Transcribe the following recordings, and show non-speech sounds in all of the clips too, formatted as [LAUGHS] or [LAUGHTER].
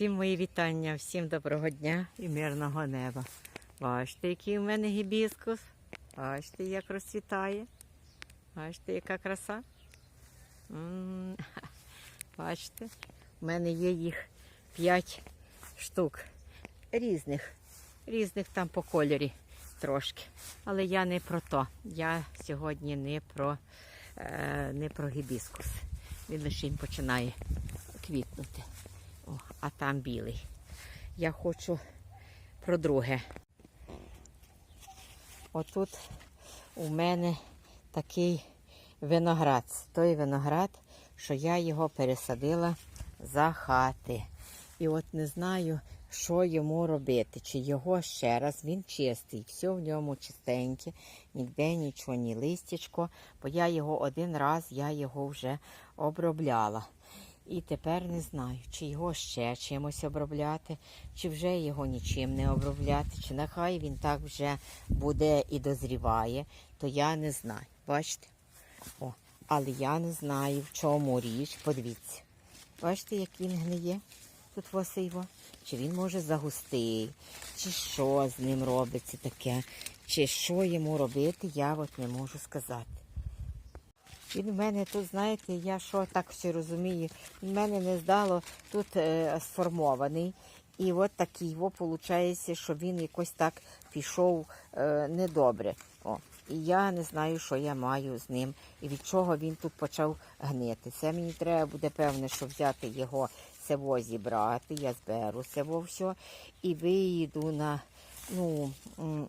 Всім мої вітання, всім доброго дня і мирного неба. Бачите, який у мене гібіскус. Бачите, як розцвітає. Бачите, яка краса. М, [LAUGHS] Бачите, у мене є їх 5 штук. Різних. Різних там по кольорі трошки. Але я не про то. Я сьогодні не про, е, не про гібіскус. Він лише починає квітнути. О, а там білий. Я хочу про друге. Отут у мене такий виноград. Той виноград, що я його пересадила за хати. І от не знаю, що йому робити. Чи його ще раз, він чистий, все в ньому чистеньке, ніде нічого, ні листячко, бо я його один раз я його вже обробляла. І тепер не знаю, чи його ще чимось обробляти, чи вже його нічим не обробляти, чи нехай він так вже буде і дозріває, то я не знаю. Бачите? О, але я не знаю, в чому річ. Подивіться. Бачите, як він гниє? Тут восиво. Чи він може загустий, чи що з ним робиться таке, чи що йому робити, я от не можу сказати. Він в мене тут, знаєте, я що так все розумію, він в мене не здало тут е, сформований. І от такий виходить, що він якось так пішов е, недобре. О, і я не знаю, що я маю з ним і від чого він тут почав гнити. Це мені треба буде певне, що взяти його село зібрати. Я зберу село все і виїду на ну,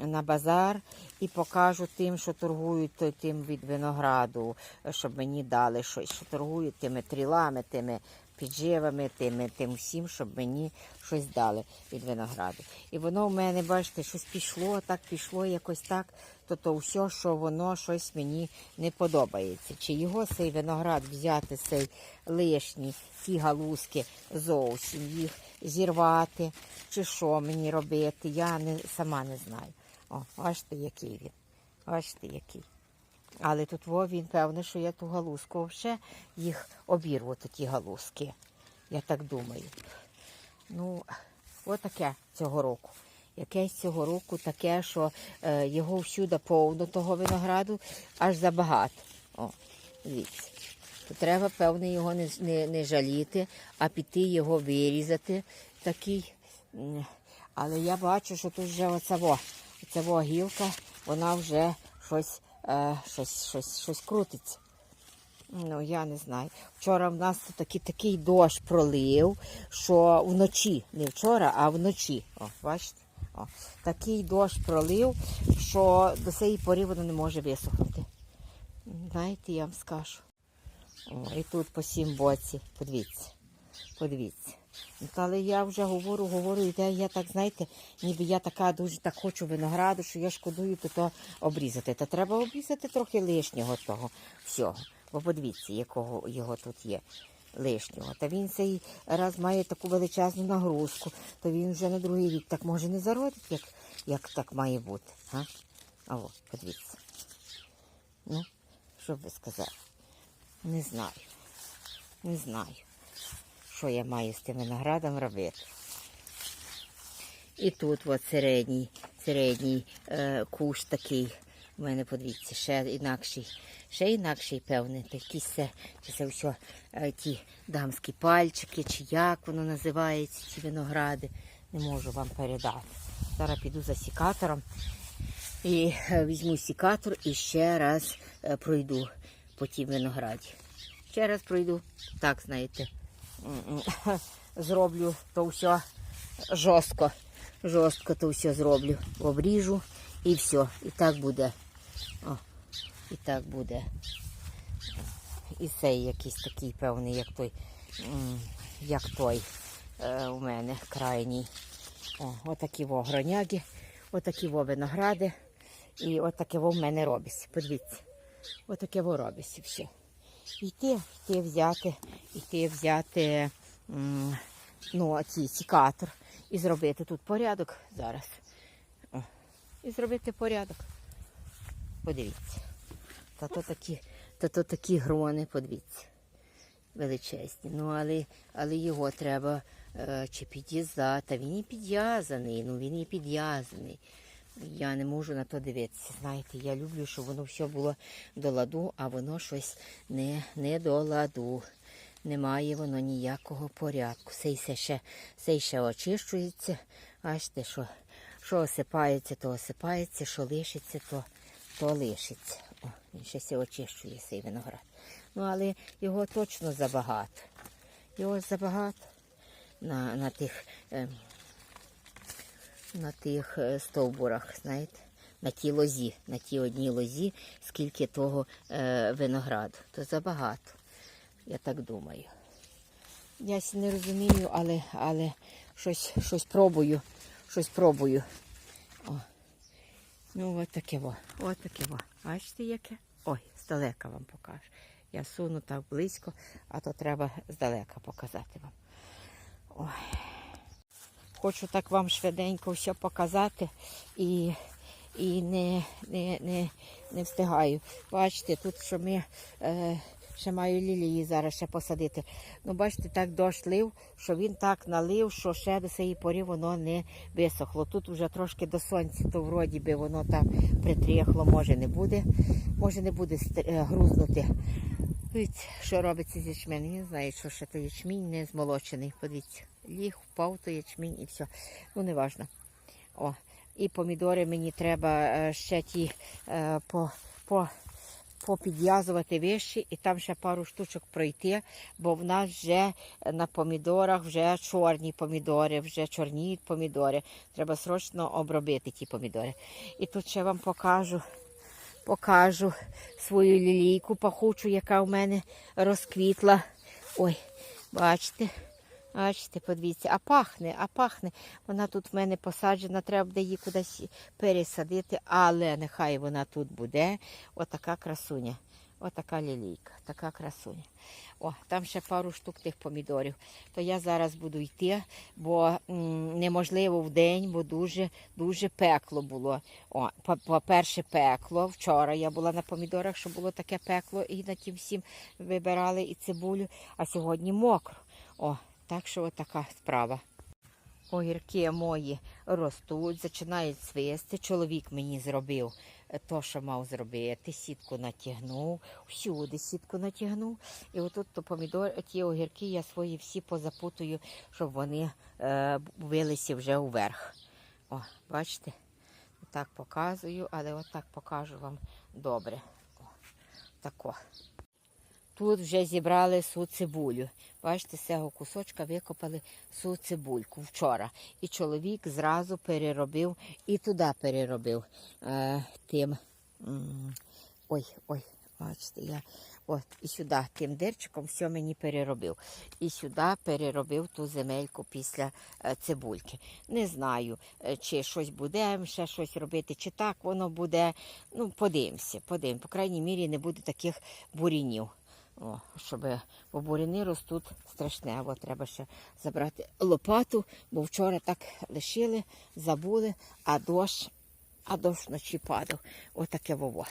на базар і покажу тим, що торгують тим від винограду, щоб мені дали щось, що торгують тими трілами, тими підживами, тими, тим всім, щоб мені щось дали від винограду. І воно в мене, бачите, щось пішло, так пішло, якось так, то то все, що воно щось мені не подобається. Чи його цей виноград взяти, цей лишній, ті галузки зовсім їх зірвати, чи що мені робити, я не, сама не знаю. О, бачите, який він. Бачите, який. Але тут во він певне, що я ту галузку взагалі їх обірву, ті галузки. Я так думаю. Ну, отаке цього року. Якесь цього року таке, що е, його всюди повно того винограду, аж забагато. О. То треба, певне, його не, не, не жаліти, а піти його вирізати. Такий. Але я бачу, що тут вже оця оця гілка, вона вже щось, е, щось, щось, щось крутиться. Ну, я не знаю. Вчора в нас такий, такий дощ пролив, що вночі, не вчора, а вночі. О, бачите? О, такий дощ пролив, що до цієї пори воно не може висохнути. Знаєте, я вам скажу. О, і тут по сім боці. Подивіться. Подивіться. Ну, Але я вже говорю, говорю, і я так, знаєте, ніби я така дуже так хочу винограду, що я шкодую то, то обрізати. Та треба обрізати трохи лишнього того всього. Бо подивіться, якого його тут є лишнього. Та він цей раз має таку величезну нагрузку, то він вже на другий рік так може не зародить, як, як так має бути. А? А от, подивіться. Ну, що б ви сказали? Не знаю. Не знаю, що я маю з тим виноградом робити. І тут от середній, середній е, куш такий. У мене, подивіться, ще інакший, ще інакший, певний. Такі це, чи це все е, ті дамські пальчики, чи як воно називається, ці виногради. Не можу вам передати. Зараз піду за сікатором і е, візьму сікатор і ще раз е, пройду по тій винограді. Ще раз пройду, так знаєте, [LAUGHS] зроблю то все жорстко. Жорстко то все зроблю. Обріжу і все. І так буде. О, і так буде. І цей якийсь такий певний, як той, як той е, у мене крайній. О, отакі во гроняги, отакі во виногради. І отаке во в мене робиться. Подивіться. Отаке во робиться все. Йти, йти взяти, йти взяти ну, ці сікатор і зробити тут порядок зараз. О, і зробити порядок. Подивіться. Та то такі, та то такі грони, подивіться. Величезні. Ну, але, але його треба е, чи під'їзда. Та він і підв'язаний, ну він і підв'язаний. Я не можу на то дивитися. Знаєте, я люблю, щоб воно все було до ладу, а воно щось не, не до ладу. Немає воно ніякого порядку. Сей ще, сей ще очищується. Бачите, що, що осипається, то осипається, що лишиться, то, то лишиться. О, він ще се очищує цей виноград. Ну, але його точно забагато. Його забагато на, на тих. ем, на тих е, стовбурах, знаєте, на тій лозі, на тій одній лозі, скільки того е, винограду. То забагато, я так думаю. Я не розумію, але, але щось, щось пробую, щось пробую. О. Ну, от таке во, от таке во. Бачите, яке? Ой, здалека вам покажу. Я суну так близько, а то треба здалека показати вам. Ой. Хочу так вам швиденько все показати і, і не, не, не, не встигаю. Бачите, тут що ми е, ще маю лілії зараз ще посадити. Ну, бачите, так дощ лив, що він так налив, що ще до цієї пори воно не висохло. Тут вже трошки до сонця, то вроді би воно там притріхло, може не буде, може не буде е, грузнути. Дивіться, що робиться з ячменем. Не знаю, що ще то ячмінь не змолочений. Подивіться, ліг, впав то ячмінь і все. Ну, не важно. О, і помідори мені треба е, ще ті е, по, по, попідв'язувати вищі і там ще пару штучок пройти, бо в нас вже на помідорах вже чорні помідори, вже чорніють помідори. Треба срочно обробити ті помідори. І тут ще вам покажу покажу свою лілійку пахучу, яка в мене розквітла. Ой, бачите, бачите, подивіться, а пахне, а пахне. Вона тут в мене посаджена, треба буде її кудись пересадити, але нехай вона тут буде. Отака красуня. Отака лілійка, така красуня. О, там ще пару штук тих помідорів. То я зараз буду йти, бо м, неможливо в день, бо дуже дуже пекло було. О, по- по-перше, пекло. Вчора я була на помідорах, що було таке пекло, і на тім всім вибирали і цибулю, а сьогодні мокро. О, так що отака справа. Огірки мої ростуть, починають свисти. Чоловік мені зробив е, то, що мав зробити. Сітку натягнув, всюди сітку натягнув. І отут то помідор, ті огірки я свої всі позапутую, щоб вони е, вилися вже вверх. О, бачите? Так показую, але отак покажу вам добре. О, тако. Тут вже зібрали су цибулю. Бачите, з цього кусочка викопали су цибульку вчора. І чоловік зразу переробив і туди переробив е, тим. Ой, ой, бачите, я от і сюди тим дирчиком все мені переробив. І сюди переробив ту земельку після е, цибульки. Не знаю, е, чи щось буде ще щось робити, чи так воно буде. Ну, подивимося, подивимося. По крайній мірі не буде таких бурінів. О, щоб бо буряни ростуть страшне. От треба ще забрати лопату, бо вчора так лишили, забули, а дощ, а дощ вночі падав. Отаке вово.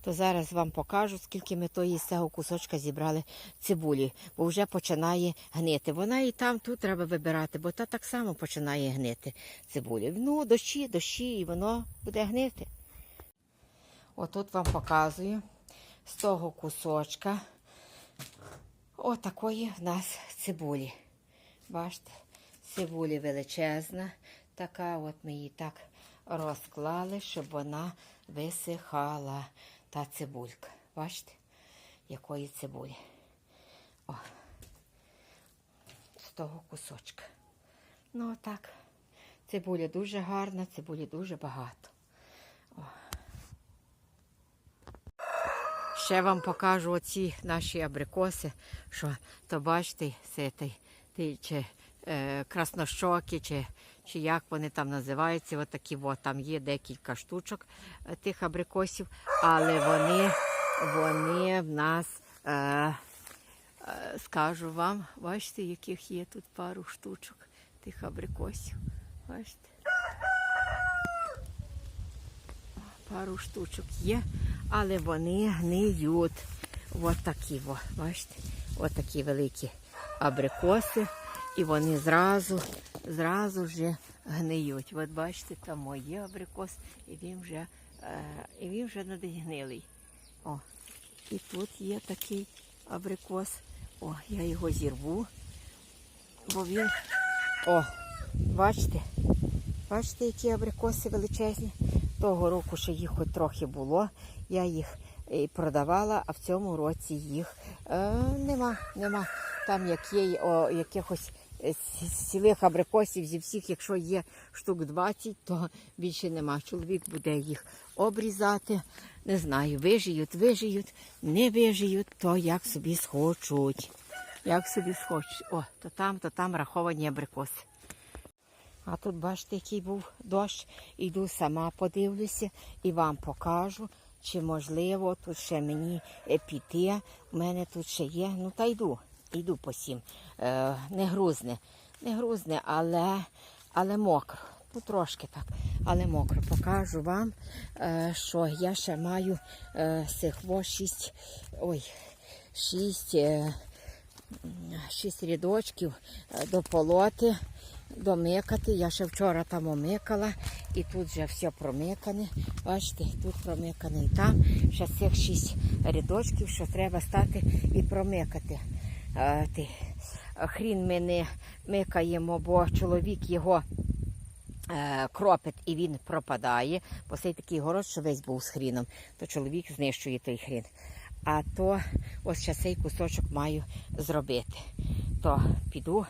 То зараз вам покажу, скільки ми тої з цього кусочка зібрали цибулі, бо вже починає гнити. Вона і там тут треба вибирати, бо та так само починає гнити цибулі. Ну, дощі, дощі, і воно буде гнити. Отут вам показую з того кусочка отакої в нас цибулі. Бачите, цибулі величезна, така, от ми її так розклали, щоб вона висихала. Та цибулька. Бачите, якої цибулі. О, з того кусочка. Ну, отак. Цибуля дуже гарна, цибулі дуже багато. Ще вам покажу оці наші абрикоси, що то бачите, це той, чи е, краснощоки, чи, чи як вони там називаються. От от, там є декілька штучок е, тих абрикосів, але вони, вони в нас, е, е, скажу вам, бачите, яких є тут пару штучок тих абрикосів. Бачите? пару штучок є, але вони гниють. От такі, бачите, от такі великі абрикоси. і вони зразу, зразу вже гниють. От бачите, там моє абрикос, і він вже, е, і він вже надгнилий. О, і тут є такий абрикос. О, я його зірву, бо він. О, бачите? Бачите, які абрикоси величезні. Того року ще їх хоч трохи було. Я їх і продавала, а в цьому році їх е, нема, нема. Там як є о, якихось е, цілих абрикосів зі всіх, якщо є штук 20, то більше нема. Чоловік буде їх обрізати. Не знаю, вижиють, вижиють, не вижиють, то як собі схочуть. Як собі схочуть. О, то там, то там раховані абрикоси. А тут бачите, який був дощ. Іду сама подивлюся і вам покажу, чи можливо тут ще мені е, піти. У мене тут ще є. Ну та йду, йду по сім. Е, не грузне, не грузне, але, але мокро. Ну трошки так, але мокро. Покажу вам, е, що я ще маю е, сихво шість. Ой, шість. Е, шість рядочків е, дополоти, домикати. Я ще вчора там омикала і тут вже все промикане. Бачите, тут промикане і там. Ще цих шість рядочків, що треба стати і промикати. Ти. Хрін ми не микаємо, бо чоловік його е, кропить і він пропадає. Бо цей такий город, що весь був з хріном, то чоловік знищує той хрін. А то ось ще цей кусочок маю зробити. То піду,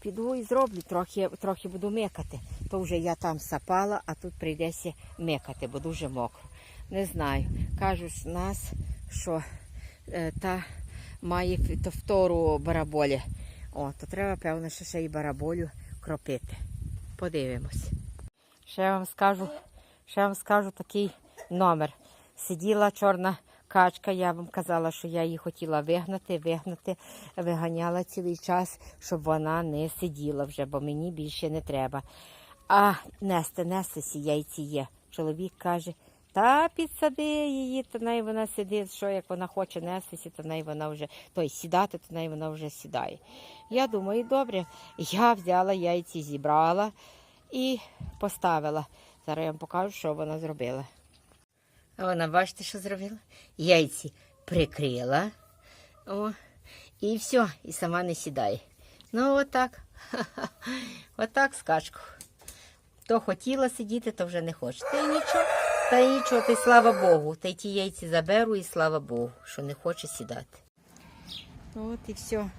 піду і зроблю, трохи, трохи буду микати. То вже я там сапала, а тут прийдеться микати, бо дуже мокро. Не знаю. Кажуть нас, що е, та має втору бараболі. О, то треба, певно, що ще й бараболю кропити. Подивимось. Ще вам скажу, ще вам скажу такий номер. Сиділа чорна качка, я вам казала, що я її хотіла вигнати, вигнати, виганяла цілий час, щоб вона не сиділа вже, бо мені більше не треба. А нести, нести сі яйці є. Чоловік каже, та підсади її, то най вона сидить, що як вона хоче нестися, то най вона вже той сідати, то най вона вже сідає. Я думаю, добре, я взяла яйці, зібрала і поставила. Зараз я вам покажу, що вона зробила. А вона, бачите, що зробила? Яйці прикрила. О, і все, і сама не сідає. Ну, отак. [LAUGHS] Отак скачку. То хотіла сидіти, то вже не хоче. Та й нічого, та й нічого, та й слава Богу. Та й ті яйці заберу, і слава Богу, що не хоче сідати. Ну, от і все.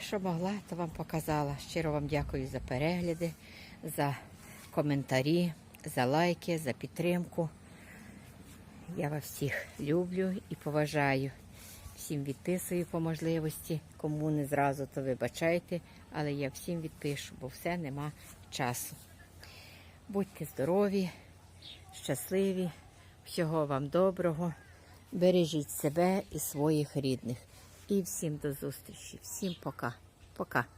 Що могла, то вам показала. Щиро вам дякую за перегляди, за коментарі, за лайки, за підтримку. Я вас всіх люблю і поважаю. Всім відписую по можливості. Кому не зразу, то вибачайте, але я всім відпишу, бо все нема часу. Будьте здорові, щасливі, всього вам доброго. Бережіть себе і своїх рідних. І всім до зустрічі. Всім пока. Пока.